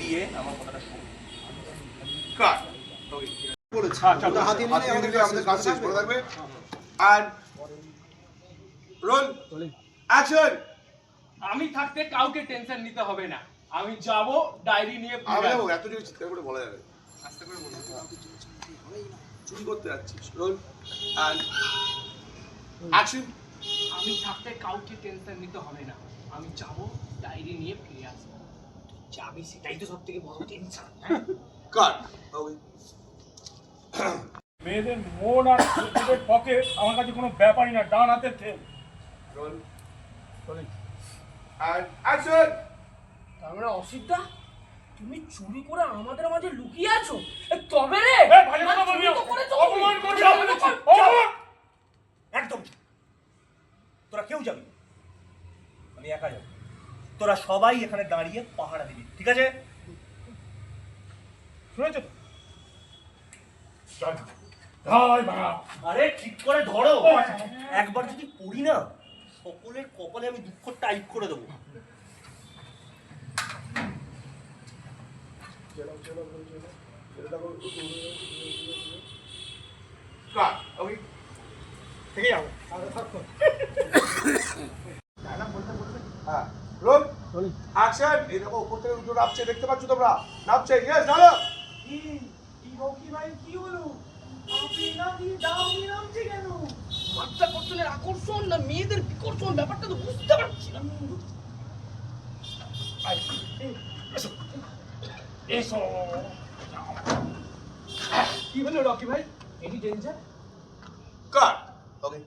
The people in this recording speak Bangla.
দিয়ে আমার কথাটা শোন কাট ওকে করেছে চল। ওটা হাতিয়ে নিলে হাতিয়ে আমাদের নিলে আমাদের কাজ শেষ করে থাকবে। আর রোল অ্যাকশন আমি থাকতে কাউকে টেনশন নিতে হবে না। আমি যাব ডায়েরি নিয়ে আমি যাব। এত চিৎকার করে বলা যাবে আস্তে করে বলুন। চুরি করতে যাচ্ছিস। রোল অ্যান্ড অ্যাকশন আমি থাকতে কাউকে টেনশন নিতে হবে না। আমি যাব ডায়েরি নিয়ে ফিরে আসব। যাবি সেটাই তো সব থেকে বড় টেনশন কাট ওকে মেয়েদের মন আর ছেলেদের পকেট আমার কাছে কোনো ব্যাপারই না ডান হাতের খেল রোল। অ্যান্ড অ্যাকশন মানে অসিদ্ধা তুমি চুরি করে আমাদের মাঝে লুকিয়ে আছো? তবে রে! অপমান কর-! একদম। তোরা কেউ যাবি না। আমি একা যাব। তোরা সবাই এখানে দাঁড়িয়ে পাহারা দিবি ঠিক আছে? শুনেছ। আরে ঠিক করে ধরো। একবার যদি পড়ি না সকলের কপালে আমি দুঃখ টাইপ করে দেবো। ওকে থেকে যাব রোল অ্যাকশন এই দেখো উপর থেকে দুটো নামছে দেখতে পাচ্ছ তোমরা? নামছে ইয়েস নালো বাচ্চা কর্তনের আকর্ষণ না মেয়েদের বিকর্ষণ ব্যাপারটা তো বুঝতে পারছি না। এসো। কি হলো রকি ভাই? এনি ডেঞ্জার কাট ওকে